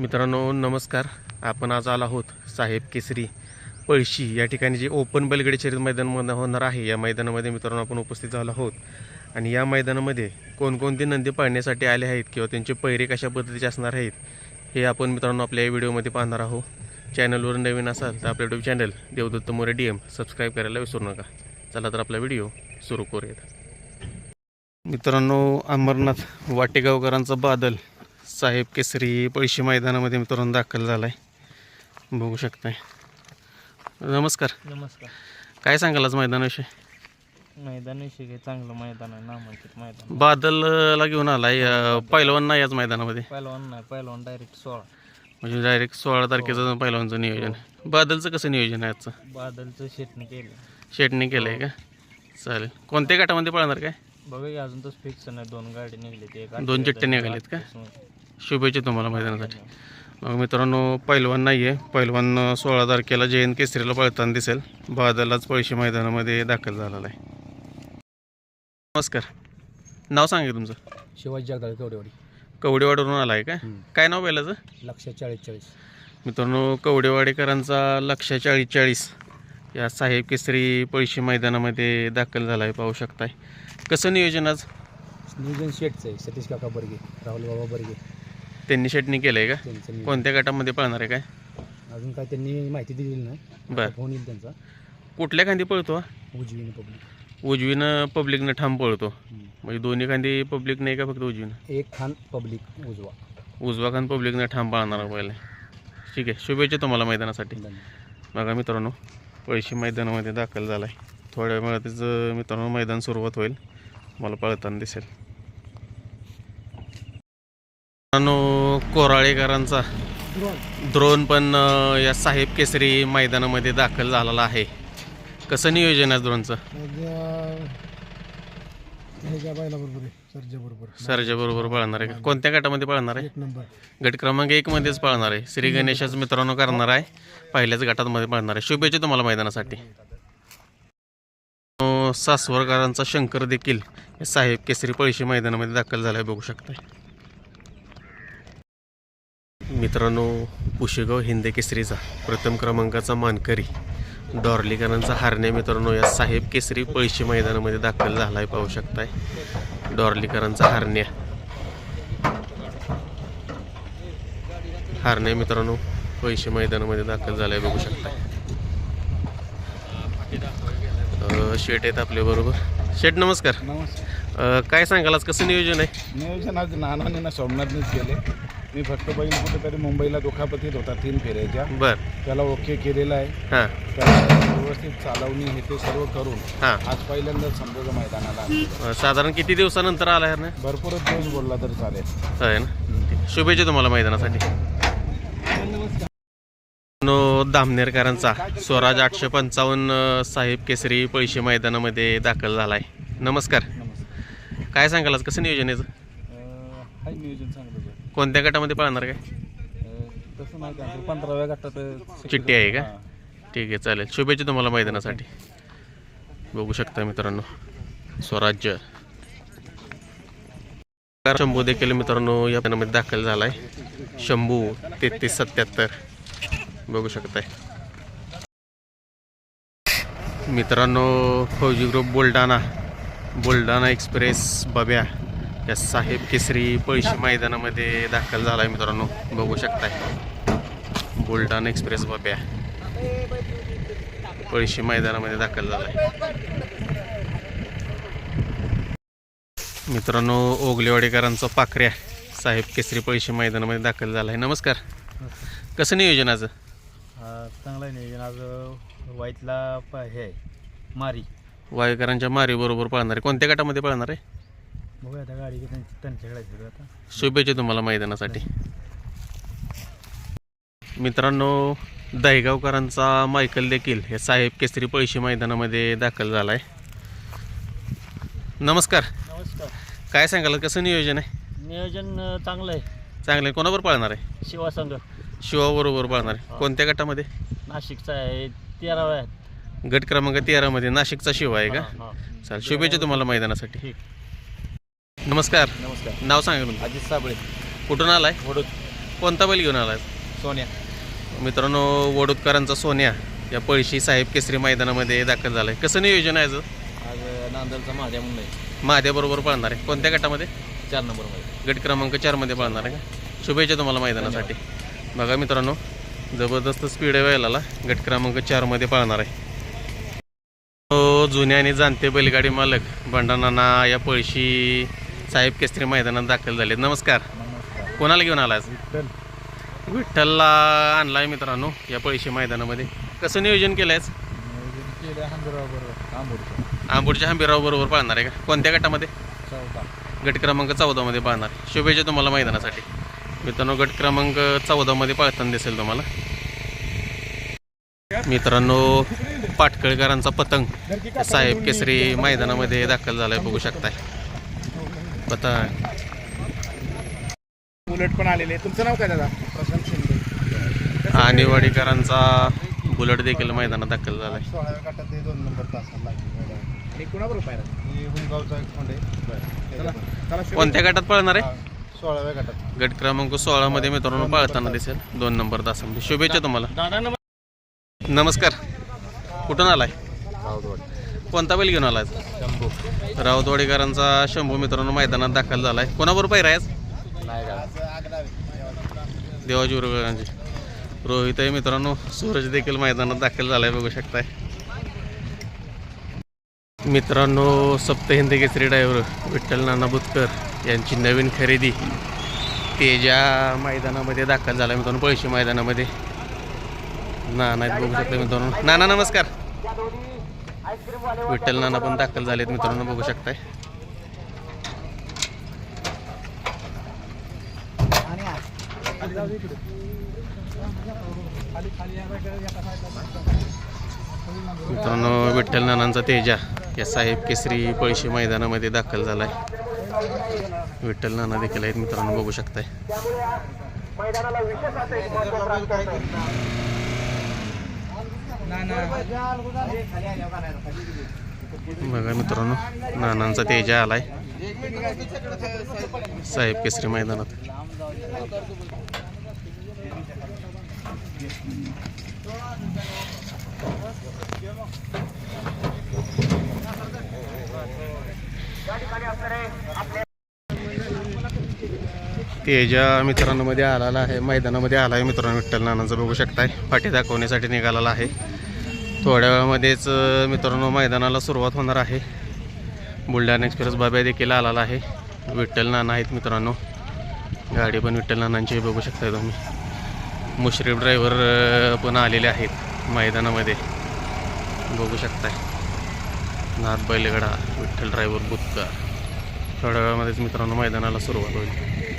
मित्रांनो नमस्कार. आपण आज आलो आहोत साहेब केसरी पळशी. या ठिकाणी जे ओपन बैलगडी शर्यत मैदानमध्ये होणार आहे या मैदानामध्ये मित्रांनो आपण उपस्थित झालो आहोत. आणि या मैदानामध्ये कोणकोणते नंदी पाळण्यासाठी आले आहेत किंवा त्यांचे पैरे कशा पद्धतीचे असणार आहेत हे आपण मित्रांनो आपल्या या व्हिडिओमध्ये पाहणार आहोत. चॅनलवर नवीन असाल तर आपल्या YouTube channel Devdatt More D M subscribe करायला विसरू नका. चला तर आपला व्हिडिओ सुरू करूयात. मित्रांनो अमरनाथ वाटेगावकरांचा बादल. साहेब केसरी पळशी मैदानामध्ये मित्रांनो दाखल झाला आहे बघू शकताय. नमस्कार. नमस्कार. काय सांगाल आज मैदानाविषयी? मैदान विषयी काही चांगलं मैदान आहे नामांकित मैदान बादलला घेऊन आलाय पहिलवान नाही याच मैदानामध्ये? पहिलवान नाही पहिलवान डायरेक्ट सोळा. म्हणजे डायरेक्ट सोळा तारखेचं पहिलवानचं नियोजन आहे. बादलचं कसं नियोजन आहे आजचं? बादलचं शेटने केलं. शेटने केलं आहे का? चालेल. कोणत्या गटामध्ये पळणार काय? बघा अजून तसं फिक्स नाही. दोन गाडी निघली ते. दोन चिठ्ठ्या निघाल्यात का? शुभेच्छा तुम्हाला मैदानासाठी. मग मित्रांनो पैलवान नाही आहे पैलवान सोळा तारखेला जयंत केसरीला पळताना दिसेल. बादलाच पळशी मैदानामध्ये दाखल झालेला आहे. नमस्कार. नाव सांगा तुमचं? शिवाजी जगदाळ कवडेवाडी. कवडेवाडीवरून आला आहे का काय नाव पहिल्याचं लक्ष चाळीस चाळीस. मित्रांनो कवडेवाडीकरांचा लक्ष चाळीस चाळीस या साहेब केसरी पळशी मैदानामध्ये दाखल झाला आहे पाहू शकताय. कसं नियोजन आज? नियोजन शेटचं आहे सतीश काका बर्गे राहुल बाबा बर्गे. त्यांनी शेटणी केलं आहे का? त्यांचं नियोजन. कोणत्या गटामध्ये पळणार आहे काय? अजून काय त्यांनी माहिती दिली नाही. बरं. फोन येईल त्यांचा. कुठल्या खांदी पळतो हा? उजवीने पब्लिक उजवीनं पब्लिकनं ठाम पळतो. म्हणजे दोन्ही खांदी पब्लिक नाही का फक्त उजवीनं? एक खान पब्लिक उजवा. उजवा खान पब्लिकनं ठाम पाळणार पहिले. ठीक आहे शुभेच्छा तुम्हाला मैदानासाठी. बघा मित्रांनो पळशी मैदानामध्ये दाखल झाला आहे थोड्या वेळातच अं, मित्रांनो मैदान सुरुवात होईल. मला पळताना दिसेल. मित्रांनो कोराळेकरांचा द्रोण पण या साहेब केसरी मैदानामध्ये दाखल झालेला आहे. कसं नियोजन आहे आहे सरच्या बरोबर. पळणार आहे का? कोणत्या गटामध्ये पळणार आहे? गट क्रमांक एक मध्येच पळणार आहे. श्री गणेशाच मित्रांनो करणार आहे. पहिल्याच गटामध्ये पळणार आहे. शुभेच्छा तुम्हाला मैदानासाठी. सासवरकरांचा शंकर देखील हे साहेब केसरी पळशी मैदानामध्ये दाखल झालाय बघू शकताय. मित्रांनो पुशेगाव हिंदे केसरीचा प्रथम क्रमांकाचा मानकरी डॉर्लीकरांचा हारण्या मित्रांनो या साहेब केसरी पळशी मैदानामध्ये दाखल झालाय पाहू शकताय. डॉर्लीकरांचा हारण्या. हारण्या मित्रांनो पळशी मैदानामध्ये दाखल झालाय बघू शकताय अं, शेट आहेत आपल्या बरोबर. शेट नमस्कार. नमस्कार. अं, काय सांगाल आज कसं नियोजन आहे? नियोजन आज नानाने ना सोमनाथनेच केले. मी फक्त बैल कुठेतरी मुंबईला दुखापतीत होता तीन फेऱ्याच्या. बर. त्याला ओके केलेला आहे. हां. त्याला व्यवस्थित चालवणी हे ते सर्व करून हां. आज पहिल्यांदाच समजा मैदानाला आहे. अं, साधारण किती दिवसानंतर आला हरणे भरपूरच दिवस बोलला तर चालेल. आहे ना? शुभेच्छा तुम्हाला मैदानासाठी. दामनेरकरांचा स्वराज आठशे पंचावन्न साहेब केसरी पळशी मैदानामध्ये दाखल झालाय. नमस्कार. नमस्कार. काय सांगाल आज? कसं नियोजन याचं? नियोजन आहे. कोणत्या गटामध्ये पळणार काय? अं, तसं नाही का पंधराव्या गटात चिठ्ठी आहे का? ठीक आहे चालेल. शुभेच्छा तुम्हाला मैदानासाठी. बघू शकता मित्रांनो स्वराज्य. शंभू देखील मित्रांनो या मैदानामध्ये दाखल झालाय. शंभू तेहतीस सत्याहत्तर. बघू शकताय मित्रांनो फौजी ग्रुप बुलढाणा. बुलढाणा एक्सप्रेस बब्या या साहेब केसरी पळशी मैदानामध्ये दाखल झालाय मित्रांनो. बघू शकताय. बुलढाणा एक्सप्रेस बब्या पळशी मैदानामध्ये दाखल झालाय. मित्रांनो ओगलेवाडीकरांचा पाखऱ्या. साहेब केसरी पळशी मैदानामध्ये दाखल झालाय. नमस्कार. कसं नियोजनाचं चांगला आहे नियोजन आज वाईटला प हे आहे मारी. वायुकरांच्या मारी बरोबर पळणार आहे. कोणत्या गटामध्ये पळणार आहे? बघूया त्या गाडी त्यांच्याकडे आहे आता. शुभेच्छा तुम्हाला मैदानासाठी. मित्रांनो दहेगावकरांचा मायकल देखील हे साहेब केसरी पळशी मैदानामध्ये दाखल झालाय. नमस्कार. नमस्कार. काय सांगाल कसं नियोजन आहे? नियोजन चांगलं आहे. चांगलं आहे. कोणाबरोबर पळणार आहे? शिवासंघ. शिवाबरोबर पळणार. आहे कोणत्या गटामध्ये? नाशिकचा आहे तेराव्या आहेत. गट क्रमांक तेरामध्ये नाशिकचा शिव आहे का? हा, हा. चाल शुभेच्छा तुम्हाला मैदानासाठी. ठीक. नमस्कार. नमस्कार. नाव सांगा तुमचं. अजित साबळे. कुठून आलाय? वडूद. कोणता बैल घेऊन आलाय? सोन्या. मित्रांनो वडोदकरांचा सोन्या या पळशी साहेब केसरी मैदानामध्ये दाखल झालाय. कसं नियोजन आहे याचं? आज नांदलचा महाद्या म्हणून आहे महादेवबरोबर पळणार आहे. कोणत्या गटामध्ये? चार नंबरमध्ये गट क्रमांक चारमध्ये पळणार आहे का? शुभेच्छा तुम्हाला मैदानासाठी. बघा मित्रांनो जबरदस्त स्पीड आहे बैलाला. गट क्रमांक चारमध्ये पळणार आहे. तो जुन्या आणि जाणते बैलगाडी मालक भंडानाना या पळशी साहेब केसरी मैदानात दाखल झाले नमस्कार. कोणाला घेऊन आलाय विठ्ठलला आणलाय मित्रांनो या पळशी मैदानामध्ये. कसं नियोजन केलंय केलं हंबीराव बरोबर आंबोडचं आंबूरच्या हंबीराव बरोबर पाळणार आहे का? कोणत्या गटामध्ये? गट क्रमांक चौदामध्ये पाळणार. शुभेच्छा तुम्हाला मैदानासाठी. मित्रांनो गट क्रमांक चौदामध्ये पाळताना दिसेल तुम्हाला. मित्रांनो पाटकळकरांचा पतंग साहेब केसरी मैदानामध्ये दाखल झालाय बघू शकताय. पतंग. बुलेट पण आलेले तुमचं नाव काय दादा? प्रशांत शिंदे. आणीवाडीकरांचा बुलेट देखील मैदानात दाखल झालाय. सोळाव्या गटात ते दोन नंबर तासाला लागले. आणि कुणाबरोबर पाहिजे हुंगावचा एक खोंड आहे कोणत्या गटात पळणार आहे? सोळाव्या गटात. गट क्रमांक सोळामध्ये मित्रांनो पाळताना दिसेल. दोन नंबर तासामध्ये शुभेच्छा तुम्हाला. नमस्कार. कुठून आलाय? कोणता बैल घेऊन आलाय? शंभू. राऊतवाडीकरांचा शंभू मित्रांनो मैदानात दाखल झालाय. कोणाबरोबर पाहिजे आज? देवाजी उरगरांची रोहित आहे मित्रांनो. सूरज देखील मैदानात दाखल झालाय बघू शकताय. मित्रांनो सप्तहिंद केसरी ड्रायव्हर विठ्ठल नाना बुतकर. यांची नवीन खरेदी. तेजा मैदानामध्ये दाखल झाला मित्रांनो पळशी मैदानामध्ये. नाना बघू शकता मित्रांनो. नाना नमस्कार. विठ्ठल नाना पण दाखल झालेत मित्रांनो बघू शकताय. मित्रांनो विठ्ठल नानांचा तेजा या साहेब केसरी पळशी मैदानामध्ये दाखल झालाय. विठ्ठल नाना देखील आहेत मित्रांनो बघू शकताय. बघा मित्रांनो नानांचा तेजा आलाय. साहेब केसरी मैदानात. तेजा मित्रांनो मध्ये आलेला आहे मैदानामध्ये आला आहे मित्रांनो विठ्ठल नानांचं. बघू शकताय पाठी दाखवण्यासाठी निघालेला आहे. थोड्या वेळामध्येच मित्रांनो मैदानाला सुरुवात होणार आहे. बुलढाणा एक्सप्रेस बाब्या देखील आलेला आहे. विठ्ठल नाना आहेत मित्रांनो. गाडी पण विठ्ठल नानांची बघू शकताय तुम्ही. मुश्रीफ ड्रायव्हर पण आलेले आहेत मैदानामध्ये. बघू शकताय. नाथ बैलगडा विठ्ठल ड्रायव्हर बुतकर. थोड्या वेळामध्येच मित्रांनो मैदानाला सुरुवात होईल.